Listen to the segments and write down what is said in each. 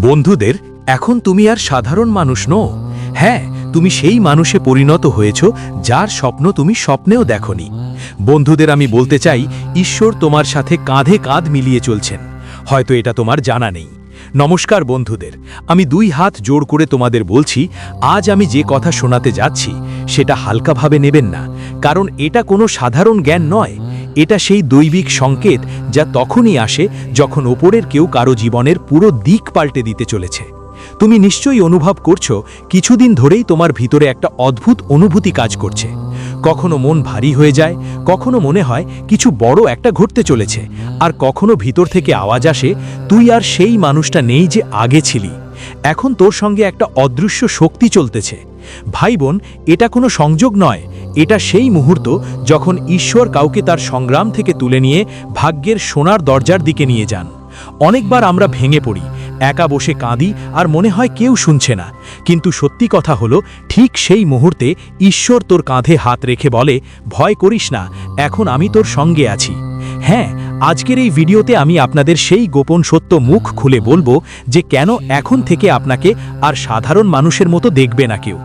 বন্ধুদের, এখন তুমি আর সাধারণ মানুষ নও। হ্যাঁ তুমি সেই মানুষে পরিণত হয়েছ, যার স্বপ্ন তুমি স্বপ্নেও দেখনি। বন্ধুদের আমি বলতে চাই, ঈশ্বর তোমার সাথে কাঁধে কাঁধ মিলিয়ে চলছেন। হয়তো এটা তোমার জানা নেই। নমস্কার বন্ধুদের, আমি দুই হাত জোড় করে তোমাদের বলছি, আজ আমি যে কথা শোনাতে যাচ্ছি, সেটা হালকাভাবে নেবেন না, কারণ এটা কোনো সাধারণ জ্ঞান নয়। এটা সেই দৈবিক সংকেত যা তখনই আসে যখন ওপরের কেউ কারও জীবনের পুরো দিক পাল্টে দিতে চলেছে। তুমি নিশ্চয়ই অনুভব করছ, কিছুদিন ধরেই তোমার ভিতরে একটা অদ্ভুত অনুভূতি কাজ করছে। কখনো মন ভারী হয়ে যায়, কখনো মনে হয় কিছু বড় একটা ঘটতে চলেছে, আর কখনো ভিতর থেকে আওয়াজ আসে, তুই আর সেই মানুষটা নেই যে আগে ছিলি। এখন তোর সঙ্গে একটা অদৃশ্য শক্তি চলতেছে। ভাই বোন এটা কোনো সংযোগ নয়। এটা সেই মুহূর্ত যখন ঈশ্বর কাউকে তার সংগ্রাম থেকে তুলে নিয়ে ভাগ্যের সোনার দরজার দিকে নিয়ে যান। অনেকবার আমরা ভেঙে পড়ি, একা বসে কাঁদি আর মনে হয় কেউ শুনছে না। কিন্তু সত্যি কথা হলো, ঠিক সেই মুহূর্তে ঈশ্বর তোর কাঁধে হাত রেখে বলে, ভয় করিস না, এখন আমি তোর সঙ্গে আছি। হ্যাঁ আজকের এই ভিডিওতে আমি আপনাদের সেই গোপন সত্য মুখ খুলে বলব যে কেন এখন থেকে আপনাকে আর সাধারণ মানুষের মতো দেখবে না কেউ?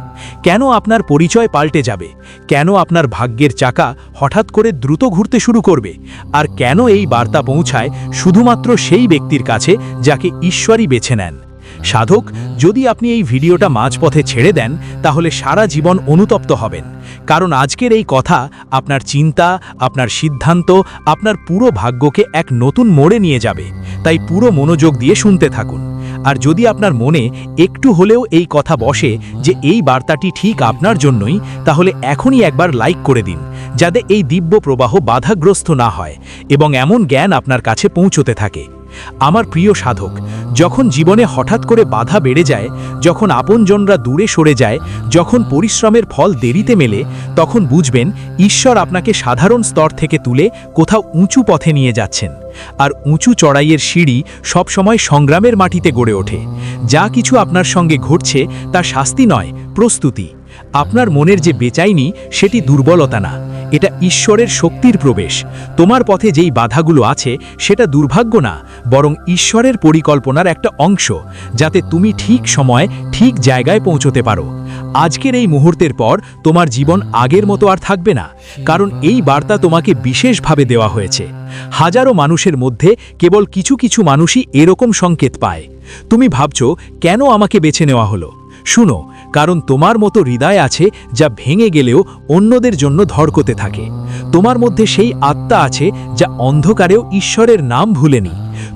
কেন আপনার পরিচয় পাল্টে যাবে? কেন আপনার ভাগ্যের চাকা হঠাৎ করে দ্রুত ঘুরতে শুরু করবে? আর কেন এই বার্তা পৌঁছায় শুধুমাত্র সেই ব্যক্তির কাছে যাকে ঈশ্বরই বেছে নেন? সাধক, যদি আপনি এই ভিডিওটা মাঝপথে ছেড়ে দেন, তাহলে সারা জীবন অনুতপ্ত হবেন। কারণ আজকের এই কথা আপনার চিন্তা, আপনার সিদ্ধান্ত, আপনার পুরো ভাগ্যকে এক নতুন মোড়ে নিয়ে যাবে। তাই পুরো মনোযোগ দিয়ে শুনতে থাকুন। আর যদি আপনার মনে একটু হলেও এই কথা বসে যে এই বার্তাটি ঠিক আপনার জন্যই, তাহলে এখনই একবার লাইক করে দিন, যাতে এই দিব্য প্রবাহ বাধাগ্রস্ত না হয় এবং এমন জ্ঞান আপনার কাছে পৌঁছতে থাকে। আমার প্রিয় সাধক, যখন জীবনে হঠাৎ করে বাধা বেড়ে যায়, যখন আপনজনরা দূরে সরে যায়, যখন পরিশ্রমের ফল দেরিতে মেলে, তখন বুঝবেন ঈশ্বর আপনাকে সাধারণ স্তর থেকে তুলে কোথাও উঁচু পথে নিয়ে যাচ্ছেন। আর উঁচু চড়াইয়ের সিঁড়ি সবসময় সংগ্রামের মাটিতে গড়ে ওঠে। যা কিছু আপনার সঙ্গে ঘটছে, তা শাস্তি নয়, প্রস্তুতি। আপনার মনের যে বেচাইনি, সেটি দুর্বলতা না। এটা ঈশ্বরের শক্তির প্রবেশ। তোমার পথে যেই বাধাগুলো আছে, সেটা দুর্ভাগ্য না, বরং ঈশ্বরের পরিকল্পনার একটা অংশ, যাতে তুমি ঠিক সময়, ঠিক জায়গায় পৌঁছতে পারো। আজকের এই মুহূর্তের পর, তোমার জীবন আগের মতো আর থাকবে না, কারণ এই বার্তা তোমাকে বিশেষভাবে দেওয়া হয়েছে। হাজারো মানুষের মধ্যে কেবল কিছু কিছু মানুষই এরকম সংকেত পায়। তুমি ভাবছ, কেন আমাকে বেছে নেওয়া হলো? শুনো কারণ তোমার মতো হৃদয় আছে যা ভেঙে গেলেও অন্যদের জন্য ধড়কতে থাকে। তোমার মধ্যে সেই আত্মা আছে যা অন্ধকারেও ঈশ্বরের নাম ভুলেনি।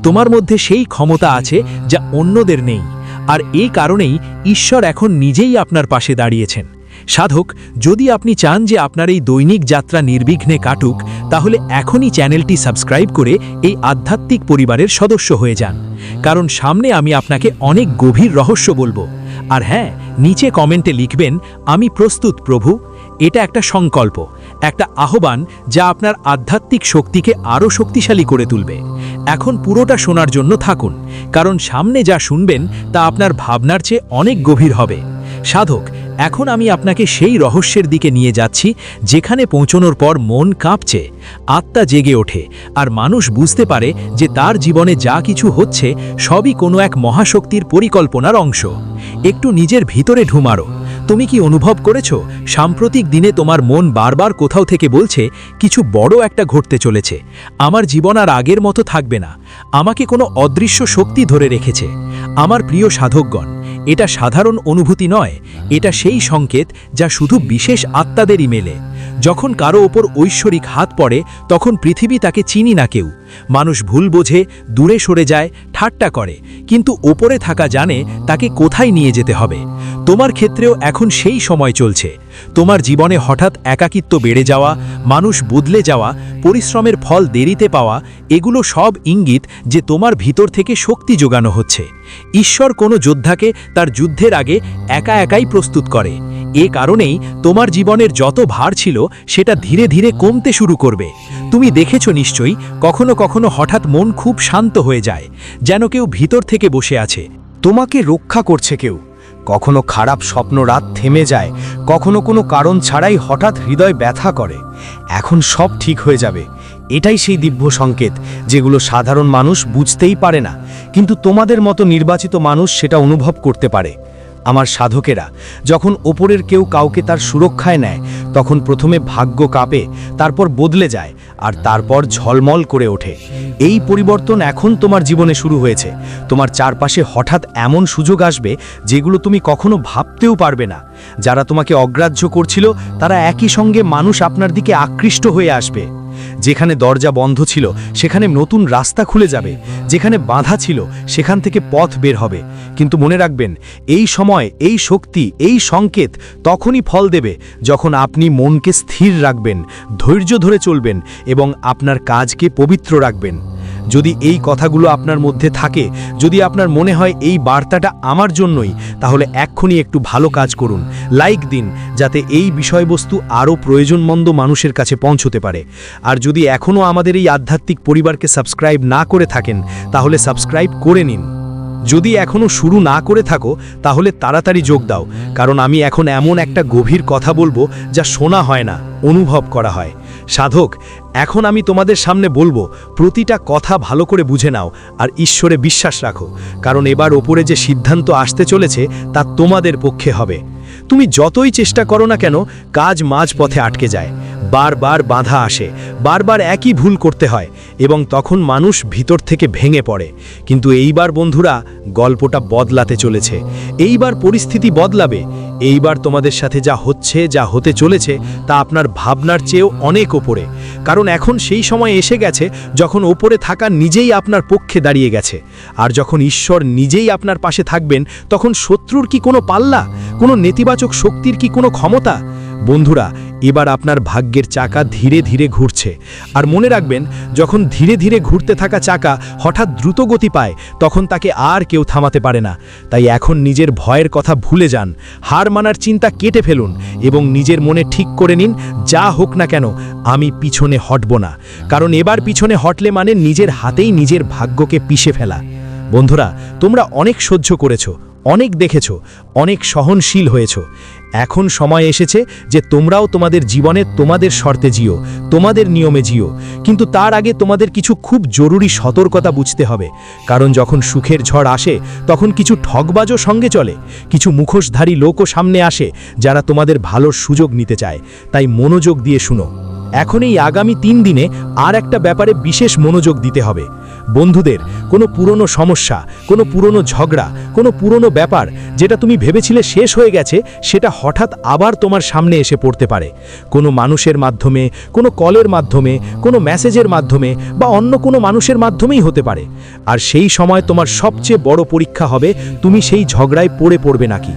তোমার মধ্যে সেই ক্ষমতা আছে যা অন্যদের নেই। আর এই কারণেই ঈশ্বর এখন নিজেই আপনার পাশে দাঁড়িয়েছেন। সাধক, যদি আপনি চান যে আপনার এই দৈনিক যাত্রা নির্বিঘ্নে কাটুক, তাহলে এখনই চ্যানেলটি সাবস্ক্রাইব করে এই আধ্যাত্মিক পরিবারের সদস্য হয়ে যান। কারণ সামনে আমি আপনাকে অনেক গভীর রহস্য বলব। আর হ্যাঁ নিচে কমেন্টে লিখবেন, আমি প্রস্তুত, প্রভু। এটা একটা সংকল্প, একটা আহ্বান যা আপনার আধ্যাত্মিক শক্তিকে আরও শক্তিশালী করে তুলবে। এখন পুরোটা শোনার জন্য থাকুন, কারণ সামনে যা শুনবেন তা আপনার ভাবনার চেয়ে অনেক গভীর হবে। সাধক এখন আমি আপনাকে সেই রহস্যের দিকে নিয়ে যাচ্ছি, যেখানে পৌঁছনোর পর মন কাঁপছে, আত্মা জেগে ওঠে, আর মানুষ বুঝতে পারে যে তার জীবনে যা কিছু হচ্ছে সবই কোনো এক মহাশক্তির পরিকল্পনার অংশ। একটু নিজের ভিতরে ঢুমারো। তুমি কি অনুভব করেছ? সাম্প্রতিক দিনে তোমার মন বারবার কোথাও থেকে বলছে, কিছু বড় একটা ঘটতে চলেছে। আমার জীবন আর আগের মতো থাকবে না। আমাকে কোনো অদৃশ্য শক্তি ধরে রেখেছে। আমার প্রিয় সাধকগণ এটা সাধারণ অনুভূতি নয়, এটা সেই সংকেত যা শুধু বিশেষ আত্মাদেরই মেলে। যখন কারও ওপর ঐশ্বরিক হাত পড়ে, তখন পৃথিবী তাকে চিনি না কেউ। মানুষ ভুল বোঝে, দূরে সরে যায়, ঠাট্টা করে, কিন্তু ওপরে থাকা জানে তাকে কোথায় নিয়ে যেতে হবে। তোমার ক্ষেত্রেও এখন সেই সময় চলছে। তোমার জীবনে হঠাৎ একাকিত্ব বেড়ে যাওয়া, মানুষ বদলে যাওয়া, পরিশ্রমের ফল দেরিতে পাওয়া, এগুলো সব ইঙ্গিত যে তোমার ভিতর থেকে শক্তি যোগানো হচ্ছে। ঈশ্বর কোনো যোদ্ধাকে তার যুদ্ধের আগে একা একাই প্রস্তুত করে। এ কারণেই তোমার জীবনের যত ভার ছিল, সেটা ধীরে ধীরে কমতে শুরু করবে। তুমি দেখেছ নিশ্চয়ই, কখনো কখনো হঠাৎ মন খুব শান্ত হয়ে যায়, যেন কেউ ভিতর থেকে বসে আছে। তোমাকে রক্ষা করছে কেউ। কখনো খারাপ স্বপ্ন রাত থেমে যায়, কখনো কোনো কারণ ছাড়াই হঠাৎ হৃদয় ব্যথা করে। এখন সব ঠিক হয়ে যাবে। এটাই সেই দিব্য সংকেত, যেগুলো সাধারণ মানুষ বুঝতেই পারে না। কিন্তু তোমাদের মতো নির্বাচিত মানুষ সেটা অনুভব করতে পারে। আমার সাধকেরা, যখন ওপরের কেউ কাউকে তার সুরক্ষায় নেয়, তখন প্রথমে ভাগ্য কাঁপে, তারপর বদলে যায় আর তারপর ঝলমল করে ওঠে। এই পরিবর্তন এখন তোমার জীবনে শুরু হয়েছে। তোমার চারপাশে হঠাৎ এমন সুযোগ আসবে যেগুলো তুমি কখনো ভাবতেও পারবে না। যারা তোমাকে অগ্রাহ্য করছিল, তারা একই সঙ্গে মানুষ আপনার দিকে আকৃষ্ট হয়ে আসবে। যেখানে দরজা বন্ধ ছিল, সেখানে নতুন রাস্তা খুলে যাবে। যেখানে বাধা ছিল, সেখান থেকে পথ বের হবে। কিন্তু মনে রাখবেন, এই সময়, এই শক্তি, এই সংকেত তখনই ফল দেবে যখন আপনি মনকে স্থির রাখবেন, ধৈর্য ধরে চলবেন এবং আপনার কাজকে পবিত্র রাখবেন। যদি এই কথাগুলো আপনার মধ্যে থাকে, যদি আপনার মনে হয় এই বার্তাটা আমার জন্যই, তাহলে এক্ষুনি একটু ভালো কাজ করুন। লাইক দিন, যাতে এই বিষয়বস্তু আরও প্রয়োজনমন্দ মানুষের কাছে পৌঁছতে পারে। আর যদি এখনও আমাদের এই আধ্যাত্মিক পরিবারকে সাবস্ক্রাইব না করে থাকেন, তাহলে সাবস্ক্রাইব করে নিন। যদি এখনও শুরু না করে থাকো, তাহলে তাড়াতাড়ি যোগ দাও, কারণ আমি এখন এমন একটা গভীর কথা বলব যা শোনা হয় না, অনুভব করা হয়। সাধক, এখন আমি তোমাদের সামনে বলব, প্রতিটা কথা ভালো করে বুঝে নাও আর ঈশ্বরে বিশ্বাস রাখো, কারণ এবার ওপরে যে সিদ্ধান্ত আসতে চলেছে তা তোমাদের পক্ষে হবে। তুমি যতই চেষ্টা করো না কেন, কাজ মাঝ পথে আটকে যায়। বারবার বাধা আসে, বারবার একই ভুল করতে হয় এবং তখন মানুষ ভিতর থেকে ভেঙে পড়ে। কিন্তু এইবার বন্ধুরা, গল্পটা বদলাতে চলেছে। এইবার পরিস্থিতি বদলাবে। এইবার তোমাদের সাথে যা হচ্ছে, যা হতে চলেছে, তা আপনার ভাবনার চেয়েও অনেক ওপরে। কারণ এখন সেই সময় এসে গেছে যখন ওপরে থাকা নিজেই আপনার পক্ষে দাঁড়িয়ে গেছে। আর যখন ঈশ্বর নিজেই আপনার পাশে থাকবেন, তখন শত্রুর কি কোনো পাল্লা? কোনো নেতিবাচক শক্তির কি কোনো ক্ষমতা? বন্ধুরা এবার আপনার ভাগ্যের চাকা ধীরে ধীরে ঘুরছে। আর মনে রাখবেন, যখন ধীরে ধীরে ঘুরতে থাকা চাকা হঠাৎ দ্রুত গতি পায়, তখন তাকে আর কেউ থামাতে পারে না। তাই এখন নিজের ভয়ের কথা ভুলে যান। হার মানার চিন্তা কেটে ফেলুন এবং নিজের মনে ঠিক করে নিন, যা হোক না কেন, আমি পিছনে হটব না। কারণ এবার পিছনে হটলে মানে নিজের হাতেই নিজের ভাগ্যকে পিষে ফেলা। বন্ধুরা, তোমরা অনেক সহ্য করেছ। অনেক দেখেছ, অনেক সহনশীল হয়েছ। এখন সময় এসেছে যে তোমরাও তোমাদের জীবনে তোমাদের শর্তে জিও, তোমাদের নিয়মে জিও। কিন্তু তার আগে তোমাদের কিছু খুব জরুরি সতর্কতা বুঝতে হবে। কারণ যখন সুখের ঝড় আসে, তখন কিছু ঠকবাজও সঙ্গে চলে, কিছু মুখোশধারী লোকও সামনে আসে, যারা তোমাদের ভালো সুযোগ নিতে চায়। তাই মনোযোগ দিয়ে শুনো। এখন এই আগামী তিন দিনে আর একটা ব্যাপারে বিশেষ মনোযোগ দিতে হবে। বন্ধুদের, কোনো পুরনো সমস্যা, কোনো পুরনো ঝগড়া, কোনো পুরনো ব্যাপার যেটা তুমি ভেবেছিলে শেষ হয়ে গেছে, সেটা হঠাৎ আবার তোমার সামনে এসে পড়তে পারে। কোনো মানুষের মাধ্যমে, কোনো কলের মাধ্যমে, কোনো মেসেজের মাধ্যমে বা অন্য কোনো মানুষের মাধ্যমেই হতে পারে। আর সেই সময় তোমার সবচেয়ে বড় পরীক্ষা হবে, তুমি সেই ঝগড়ায় পড়ে পড়বে নাকি?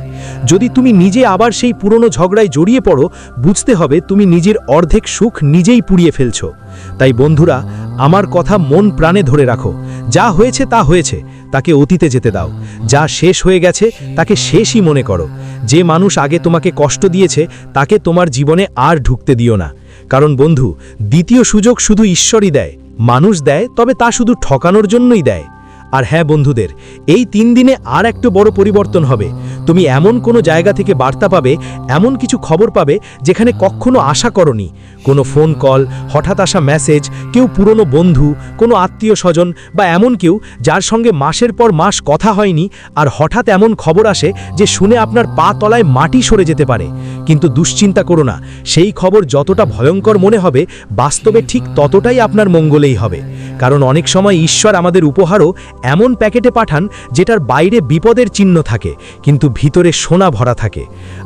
যদি তুমি নিজে আবার সেই পুরনো ঝগড়ায় জড়িয়ে পড়ো, বুঝতে হবে তুমি নিজের অর্ধেক সুখ নিজেই পুড়িয়ে ফেলছো। তাই বন্ধুরা, আমার কথা মন প্রাণে ধরে রাখো। যা হয়েছে তা হয়েছে, তাকে অতীতে যেতে দাও। যা শেষ হয়ে গেছে, তাকে শেষই মনে করো। যে মানুষ আগে তোমাকে কষ্ট দিয়েছে, তাকে তোমার জীবনে আর ঢুকতে দিও না। কারণ বন্ধু, দ্বিতীয় সুযোগ শুধু ঈশ্বরই দেয়। মানুষ দেয়, তবে তা শুধু ঠকানোর জন্যই দেয়। আর হ্যাঁ বন্ধুদের, এই তিন দিনে আর একটু বড় পরিবর্তন হবে। তুমি এমন কোনো জায়গা থেকে বার্তা পাবে, এমন কিছু খবর পাবে যেখানে কখনো আশা করনি। কোনো ফোন কল হঠাৎ আসা মেসেজ কেউ পুরনো বন্ধু, কোনো আত্মীয় স্বজন বা এমন কেউ যার সঙ্গে মাসের পর মাস কথা হয়নি আর হঠাৎ এমন খবর আসে যে শুনে আপনার পা তলায় মাটি সরে যেতে পারে। কিন্তু দুশ্চিন্তা করো না, সেই খবর যতটা ভয়ঙ্কর মনে হবে, বাস্তবে ঠিক ততটাই আপনার মঙ্গলেই হবে। কারণ অনেক সময় ঈশ্বর আমাদের উপহারও এমন প্যাকেটে পাঠান যেটার বাইরে বিপদের চিহ্ন থাকে, কিন্তু ভিতরে সোনা ভরা থাকে।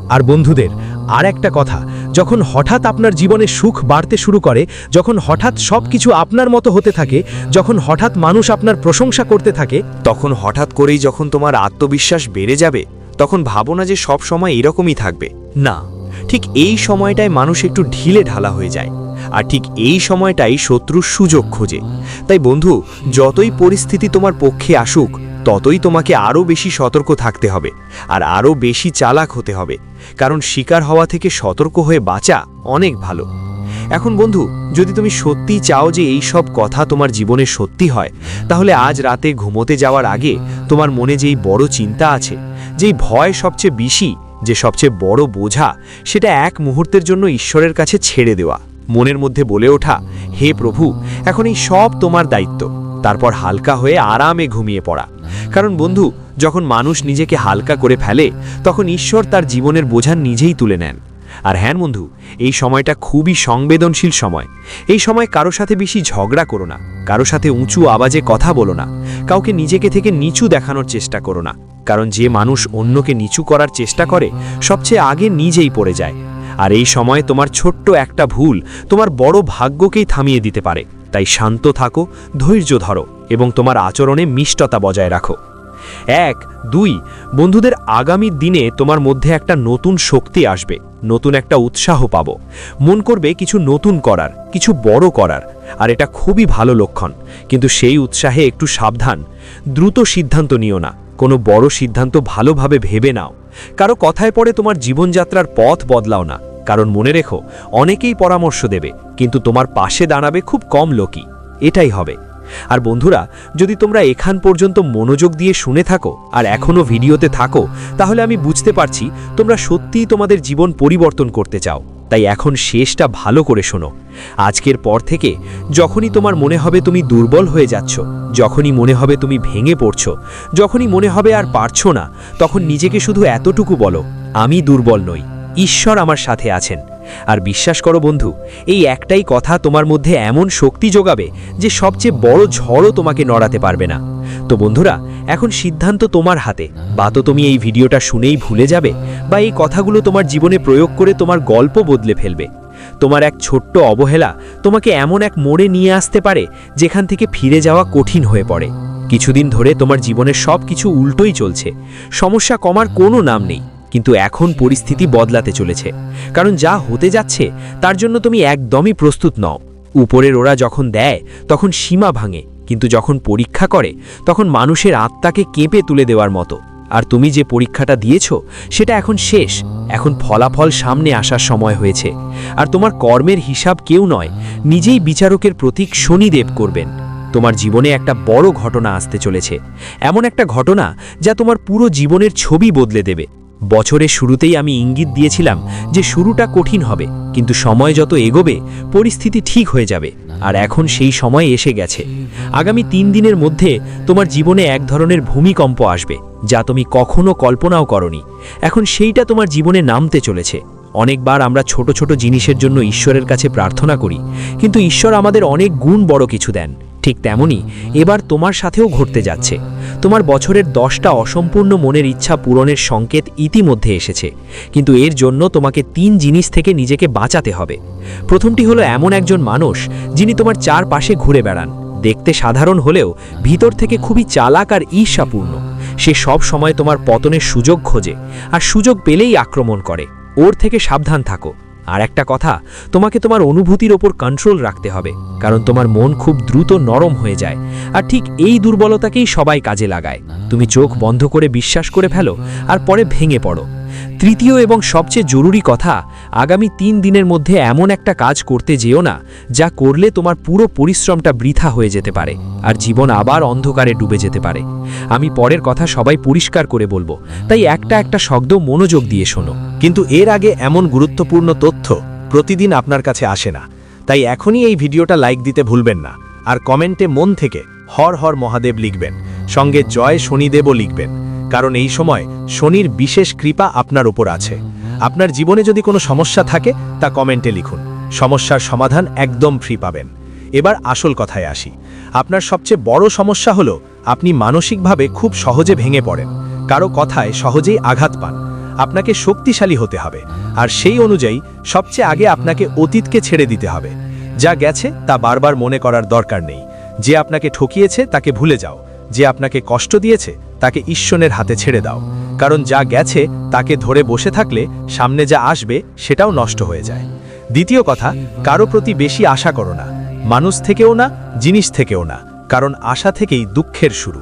আর বন্ধুদের আর একটা কথা, যখন হঠাৎ আপনার জীবনে সুখ বাড়তে শুরু করে, যখন হঠাৎ সব কিছু আপনার মতো হতে থাকে, যখন হঠাৎ মানুষ আপনার প্রশংসা করতে থাকে, তখন হঠাৎ করেই যখন তোমার আত্মবিশ্বাস বেড়ে যাবে, তখন ভাবো না যে সব সময় এরকমই থাকবে। না, ঠিক এই সময়টায় মানুষ একটু ঢিলে ঢালা হয়ে যায়। আর ঠিক এই সময়টাই শত্রুর সুযোগ খোঁজে। তাই বন্ধু, যতই পরিস্থিতি তোমার পক্ষে আসুক, ততই তোমাকে আরও বেশি সতর্ক থাকতে হবে আর আরও বেশি চালাক হতে হবে, কারণ শিকার হওয়া থেকে সতর্ক হয়ে বাঁচা অনেক ভালো। এখন বন্ধু, যদি তুমি সত্যি চাও যে এই সব কথা তোমার জীবনে সত্যি হয়, তাহলে আজ রাতে ঘুমোতে যাওয়ার আগে তোমার মনে যেই বড় চিন্তা আছে, যেই ভয় সবচেয়ে বেশি, যে সবচেয়ে বড় বোঝা, সেটা এক মুহূর্তের জন্য ঈশ্বরের কাছে ছেড়ে দেওয়া। মনের মধ্যে বলে ওঠা, হে প্রভু, এখন এই সব তোমার দায়িত্ব। তারপর হালকা হয়ে আরামে ঘুমিয়ে পড়া। কারণ বন্ধু, যখন মানুষ নিজেকে হালকা করে ফেলে, তখন ঈশ্বর তার জীবনের বোঝা নিজেই তুলে নেন। আর হ্যাঁ বন্ধু, এই সময়টা খুবই সংবেদনশীল সময়। এই সময় কারও সাথে বেশি ঝগড়া করো না, কারও সাথে উঁচু আওয়াজে কথা বলো না, কাউকে নিজেকে থেকে নিচু দেখানোর চেষ্টা করো না। কারণ যে মানুষ অন্যকে নিচু করার চেষ্টা করে, সবচেয়ে আগে নিজেই পড়ে যায়। আর এই সময় তোমার ছোট্ট একটা ভুল তোমার বড় ভাগ্যকেই থামিয়ে দিতে পারে। তাই শান্ত থাকো, ধৈর্য ধরো এবং তোমার আচরণে মিষ্টতা বজায় রাখো। এক, দুই, বন্ধুদের আগামী দিনে তোমার মধ্যে একটা নতুন শক্তি আসবে, নতুন একটা উৎসাহ পাবো। মন করবে কিছু নতুন করার, কিছু বড় করার, আর এটা খুবই ভালো লক্ষণ। কিন্তু সেই উৎসাহে একটু সাবধান, দ্রুত সিদ্ধান্ত নিও না, কোনো বড় সিদ্ধান্ত ভালোভাবে ভেবে নাও। কারও কথায় পড়ে তোমার জীবনযাত্রার পথ বদলাও না। কারণ মনে রেখো, অনেকেই পরামর্শ দেবে, কিন্তু তোমার পাশে দাঁড়াবে খুব কম লোকই। এটাই হবে। আর বন্ধুরা, যদি তোমরা এখান পর্যন্ত মনোযোগ দিয়ে শুনে থাকো আর এখনও ভিডিওতে থাকো, তাহলে আমি বুঝতে পারছি তোমরা সত্যিই তোমাদের জীবন পরিবর্তন করতে চাও। তাই এখন শেষটা ভালো করে শোনো। আজকের পর থেকে যখনই তোমার মনে হবে তুমি দুর্বল হয়ে যাচ্ছ, যখনই মনে হবে তুমি ভেঙে পড়ছ, যখনই মনে হবে আর পারছ না, তখন নিজেকে শুধু এতটুকু বলো, আমি দুর্বল নই, ঈশ্বর আমার সাথে আছেন। আর বিশ্বাস করো বন্ধু, এই একটাই কথা তোমার মধ্যে এমন শক্তি যোগাবে যে সবচেয়ে বড় ঝড়ও তোমাকে নড়াতে পারবে না। তো বন্ধুরা, এখন সিদ্ধান্ত তোমার হাতে। বা তো তুমি এই ভিডিওটা শুনেই ভুলে যাবে, বা এই কথাগুলো তোমার জীবনে প্রয়োগ করে তোমার গল্প বদলে ফেলবে। তোমার এক ছোট্ট অবহেলা তোমাকে এমন এক মোড়ে নিয়ে আসতে পারে, যেখান থেকে ফিরে যাওয়া কঠিন হয়ে পড়ে। কিছুদিন ধরে তোমার জীবনের সব কিছু উল্টোই চলছে। সমস্যা কমার কোনো নাম নেই। কিন্তু এখন পরিস্থিতি বদলাতে চলেছে। কারণ যা হতে যাচ্ছে, তার জন্য তুমি একদমই প্রস্তুত নও। উপরের ওরা যখন দেয়, তখন সীমা ভাঙে, কিন্তু যখন পরীক্ষা করে, তখন মানুষের আত্মাকে কেঁপে তুলে দেওয়ার মতো। আর তুমি যে পরীক্ষাটা দিয়েছ, সেটা এখন শেষ। এখন ফলাফল সামনে আসার সময় হয়েছে। আর তোমার কর্মের হিসাব কেউ নয়, নিজেই বিচারকের প্রতীক শনিদেব করবেন। তোমার জীবনে একটা বড় ঘটনা আসতে চলেছে। এমন একটা ঘটনা যা তোমার পুরো জীবনের ছবি বদলে দেবে। বছরের শুরুতেই আমি ইঙ্গিত দিয়েছিলাম যে শুরুটা কঠিন হবে, কিন্তু সময় যত এগোবে, পরিস্থিতি ঠিক হয়ে যাবে, আর এখন সেই সময় এসে গেছে। আগামী তিন দিনের মধ্যে তোমার জীবনে এক ধরনের ভূমিকম্প আসবে, যা তুমি কখনো কল্পনাও করনি। এখন সেইটা তোমার জীবনে নামতে চলেছে। অনেকবার আমরা ছোট ছোট জিনিসের জন্য ঈশ্বরের কাছে প্রার্থনা করি, কিন্তু ঈশ্বর আমাদের অনেক গুণ বড় কিছু দেন। ঠিক তেমনি এবার তোমার সাথেও ঘটতে যাচ্ছে। তোমার বছরের দশটা অসম্পূর্ণ মনের ইচ্ছা পূরণের সংকেত ইতিমধ্যে এসেছে। কিন্তু এর জন্য তোমাকে তিন জিনিস থেকে নিজেকে বাঁচাতে হবে। প্রথমটি হলো এমন একজন মানুষ যিনি তোমার চারপাশে ঘুরে বেড়ান। দেখতে সাধারণ হলেও ভিতর থেকে খুবই চালাক আর ঈর্ষাপূর্ণ। সে সব সময় তোমার পতনের সুযোগ খোঁজে আর সুযোগ পেলেই আক্রমণ করে। ওর থেকে সাবধান থাকো। আর একটা কথা, তোমাকে তোমার অনুভূতির ওপর কন্ট্রোল রাখতে হবে, কারণ তোমার মন খুব দ্রুত নরম হয়ে যায়, আর ঠিক এই দুর্বলতাকেই সবাই কাজে লাগায়। তুমি চোখ বন্ধ করে বিশ্বাস করে ফেলো, আর পরে ভেঙে পড়ো। তৃতীয় এবং সবচেয়ে জরুরি কথা, আগামী তিন দিনের মধ্যে এমন একটা কাজ করতে যেও না, যা করলে তোমার পুরো পরিশ্রমটা বৃথা হয়ে যেতে পারে আর জীবন আবার অন্ধকারে ডুবে যেতে পারে। আমি পরের কথা সবাই পরিষ্কার করে বলব, তাই একটা একটা শব্দ মনোযোগ দিয়ে শোনো। কিন্তু এর আগে এমন গুরুত্বপূর্ণ তথ্য প্রতিদিন আপনার কাছে আসে না, তাই এখনই এই ভিডিওটা লাইক দিতে ভুলবেন না আর কমেন্টে মন থেকে হর হর মহাদেব লিখবেন, সঙ্গে জয় শনিদেবও লিখবেন। কারণ এই সময় শনির বিশেষ কৃপা আপনার উপর আছে। আপনার জীবনে যদি কোনো সমস্যা থাকে, তা কমেন্টে লিখুন। সমস্যার সমাধান একদম ফ্রি পাবেন। এবার আসল কথায় আসি। আপনার সবচেয়ে বড় সমস্যা হলো, আপনি মানসিকভাবে খুব সহজে ভেঙে পড়েন। কারও কথায় সহজেই আঘাত পান। আপনাকে শক্তিশালী হতে হবে। আর সেই অনুযায়ী সবচেয়ে আগে আপনাকে অতীতকে ছেড়ে দিতে হবে। যা গেছে, তা বারবার মনে করার দরকার নেই। যে আপনাকে ঠকিয়েছে, তাকে ভুলে যাও। যে আপনাকে কষ্ট দিয়েছে, তাকে ঈশ্বরের হাতে ছেড়ে দাও। কারণ যা গেছে, তাকে ধরে বসে থাকলে সামনে যা আসবে, সেটাও নষ্ট হয়ে যায়। দ্বিতীয় কথা, কারও প্রতি বেশি আশা করো না। মানুষ থেকেও না, জিনিস থেকেও না। কারণ আশা থেকেই দুঃখের শুরু।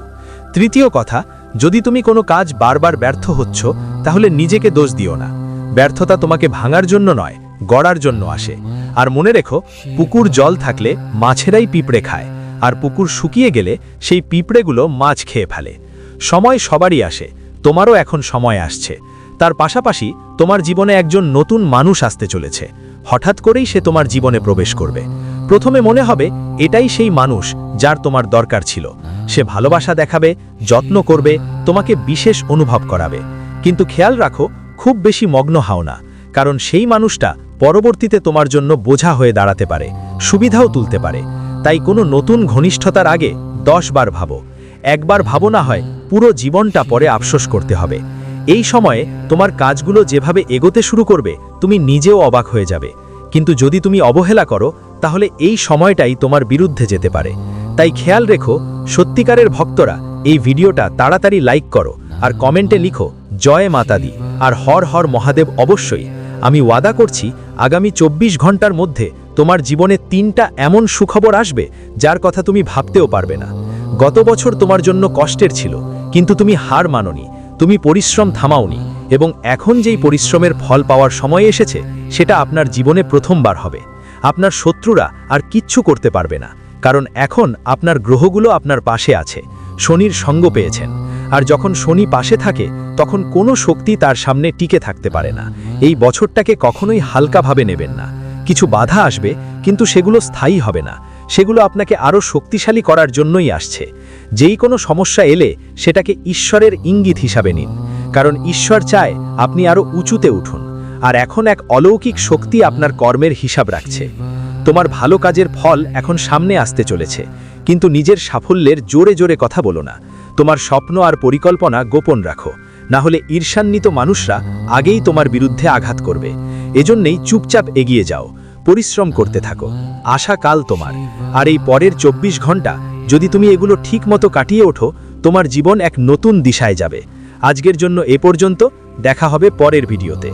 তৃতীয় কথা, যদি তুমি কোনো কাজ বারবার ব্যর্থ হচ্ছ, তাহলে নিজেকে দোষ দিও না। ব্যর্থতা তোমাকে ভাঙার জন্য নয়, গড়ার জন্য আসে। আর মনে রেখো, পুকুর জল থাকলে মাছেরাই পিঁপড়ে খায়। আর পুকুর শুকিয়ে গেলে সেই পিঁপড়েগুলো মাছ খেয়ে ফেলে। সময় সবারই আসে, তোমারও এখন সময় আসছে। তার পাশাপাশি তোমার জীবনে একজন নতুন মানুষ আসতে চলেছে। হঠাৎ করেই সে তোমার জীবনে প্রবেশ করবে। প্রথমে মনে হবে, এটাই সেই মানুষ যার তোমার দরকার ছিল। সে ভালোবাসা দেখাবে, যত্ন করবে, তোমাকে বিশেষ অনুভব করাবে। কিন্তু খেয়াল রাখো, খুব বেশি মগ্ন হাও না, কারণ সেই মানুষটা পরবর্তীতে তোমার জন্য বোঝা হয়ে দাঁড়াতে পারে, সুবিধাও তুলতে পারে। তাই কোনো নতুন ঘনিষ্ঠতার আগে দশ বার ভাবো। একবার ভাবো না হয় পুরো জীবনটা পরে আফসোস করতে হবে। এই সময়ে তোমার কাজগুলো যেভাবে এগোতে শুরু করবে, তুমি নিজেও অবাক হয়ে যাবে। কিন্তু যদি তুমি অবহেলা করো, তাহলে এই সময়টাই তোমার বিরুদ্ধে যেতে পারে। তাই খেয়াল রেখো, সত্যিকারের ভক্তরা এই ভিডিওটা তাড়াতাড়ি লাইক করো আর কমেন্টে লিখো, জয় মাতা দি আর হর হর মহাদেব অবশ্যই। আমি ওয়াদা করছি, আগামী চব্বিশ ঘণ্টার মধ্যে তোমার জীবনে তিনটা এমন সুখবর আসবে, যার কথা তুমি ভাবতেও পারবে না। গত বছর তোমার জন্য কষ্টের ছিল, কিন্তু তুমি হার মাননি, তুমি পরিশ্রম থামাওনি, এবং এখন যেই পরিশ্রমের ফল পাওয়ার সময় এসেছে, সেটা আপনার জীবনে প্রথমবার হবে। আপনার শত্রুরা আর কিচ্ছু করতে পারবে না, কারণ এখন আপনার গ্রহগুলো আপনার পাশে আছে, শনির সঙ্গ পেয়েছেন। আর যখন শনি পাশে থাকে, তখন কোনো শক্তি তার সামনে টিকে থাকতে পারে না। এই বছরটাকে কখনোই হালকাভাবে নেবেন না। কিছু বাধা আসবে, কিন্তু সেগুলো স্থায়ী হবে না। সেগুলো আপনাকে আরও শক্তিশালী করার জন্যই আসছে। যেই কোনো সমস্যা এলে সেটাকে ঈশ্বরের ইঙ্গিত হিসাবে নিন। কারণ ঈশ্বর চায় আপনি আরও উঁচুতে উঠুন। আর এখন এক অলৌকিক শক্তি আপনার কর্মের হিসাব রাখছে। তোমার ভালো কাজের ফল এখন সামনে আসতে চলেছে। কিন্তু নিজের সাফল্যের জোরে জোরে কথা বলো না। তোমার স্বপ্ন আর পরিকল্পনা গোপন রাখো। না হলে ঈর্ষান্বিত মানুষরা আগেই তোমার বিরুদ্ধে আঘাত করবে। এজন্যই চুপচাপ এগিয়ে যাও। পরিশ্রম করতে থাকো। আশা কাল তোমার। আর এই পরের চব্বিশ ঘণ্টা যদি তুমি এগুলো ঠিক মতো কাটিয়ে ওঠো, তোমার জীবন এক নতুন দিশায় যাবে। আজকের জন্য এ পর্যন্ত, দেখা হবে পরের ভিডিওতে।